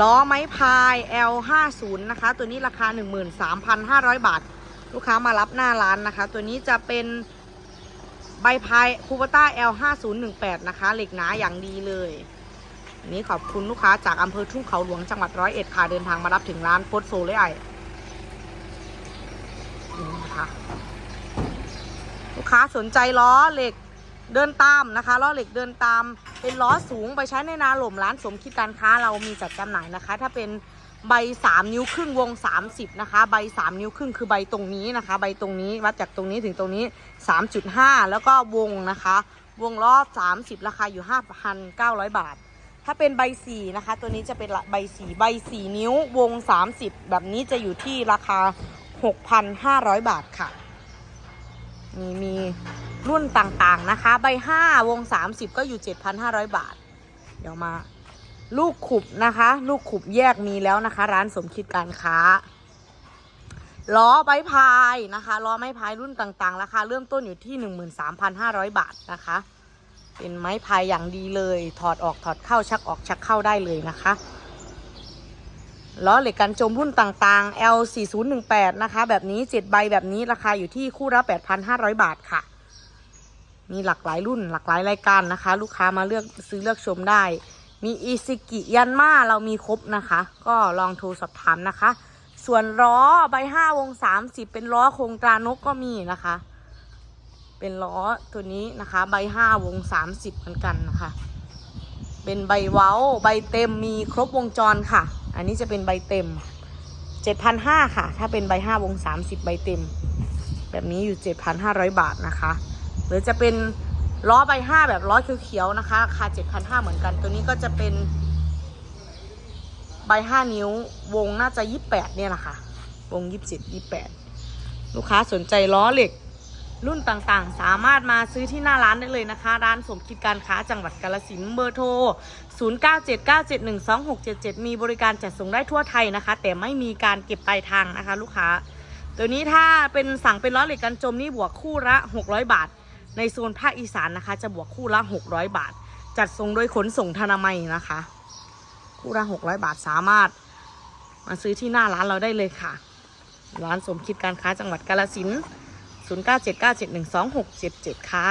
ล้อไม้พาย L50 นะคะ ตัวนี้ราคา 13,500 บาท ลูกค้ามารับหน้าร้านนะคะ ตัวนี้จะเป็นใบพายคูปต้า L5018 นะคะ เหล็กหนาอย่างดีเลยนนี้ขอบคุณลูกค้าจากอำเภอทุ่งเขาหลวงจังหวัดร้อยเอ็ดค่ะ เดินทางมารับถึงร้านโฟร์โซเลยไอนี่นะคะลูกค้าสนใจล้อเหล็ก เดินตามนะคะล้อเหล็กเดินตาม เป็นล้อสูงไปใช้ในนาหล่มร้านสมคิดการค้าเรามีจัดจำหน่ายนะคะ ถ้าเป็นใบ 3 นิ้วครึ่งวง 30 นะคะ ใบ 3 นิ้วครึ่งคือใบตรงนี้นะคะ ใบตรงนี้วัดจากตรงนี้ถึงตรงนี้ 3.5 แล้วก็วงนะคะ วงรอ30 ราคาอยู่ 5,900 บาท ถ้าเป็นใบ 4 นะคะ ตัวนี้จะเป็นใบ 4 ใบ 4 นิ้ววง 30 แบบนี้จะอยู่ที่ราคา 6,500 บาทค่ะ มีมี รุ่นต่างๆนะคะ ใบ5วง30ก็อยู่7,500บาท เดี๋ยวมา ลูกขุบนะคะ ลูกขุบแยกมีแล้วนะคะ ร้านสมคิดการค้าล้อใบพายนะคะล้อไม้พายรุ่นต่างๆราคาเริ่มต้นอยู่ที่13,500บาทนะคะ เป็นไม้พายอย่างดีเลย ถอดออกถอดเข้าชักออกชักเข้าได้เลยนะคะล้อเหล็กกันจมรุ่นต่างๆ L 4 0 1 8 นะคะ แบบนี้ 7 ใบแบบนี้ราคาอยู่ที่คู่ละ8,500 บาทค่ะ มีหลากหลายรุ่นหลากหลายรายการนะคะ ลูกค้ามาเลือกซื้อเลือกชมได้ มีอีซิกิยันมาเรามีครบนะคะ ก็ลองโทรสอบถามนะคะ ส่วนล้อใบ5วง30เป็นล้อโครงตรานกก็มีนะคะ เป็นล้อตัวนี้นะคะ ใบ5วง30เหมือนกันนะคะ เป็นใบเว้าใบเต็มมีครบวงจรค่ะ อันนี้จะเป็นใบเต็ม7,500ค่ะ ถ้าเป็นใบ5วง30ใบเต็ม แบบนี้อยู่7,500บาทนะคะ หรือจะเป็นล้อใบ5แบบล้อเขียวๆนะคะราคา7,500เหมือนกัน ตัวนี้ก็จะเป็น ใบ5นิ้ววงน่าจะ28เนี่ยแหละค่ะ วง27 28ลูกค้าสนใจล้อเหล็กรุ่นต่างๆ สามารถมาซื้อที่หน้าร้านได้เลยนะคะ ร้านสมคิดการค้าจังหวัดกาลสินเบอร์โทร 0979712677 มีบริการจัดส่งได้ทั่วไทยนะคะ แต่ไม่มีการเก็บปลายทางนะคะ ลูกค้า ตัวนี้ถ้าเป็นสั่งเป็นล้อเหล็กกันจมนี่บวกคู่ละ 600 บาท ในโซนภาคอีสานนะคะ จะบวกคู่ละ600 บาท จัดส่งโดยขนส่งธนามัยนะคะ คู่ละ600 บาทสามารถ มาซื้อที่หน้าร้านเราได้เลยค่ะ ร้านสมคิดการค้าจังหวัดกาลสิน0979712677 ค่ะ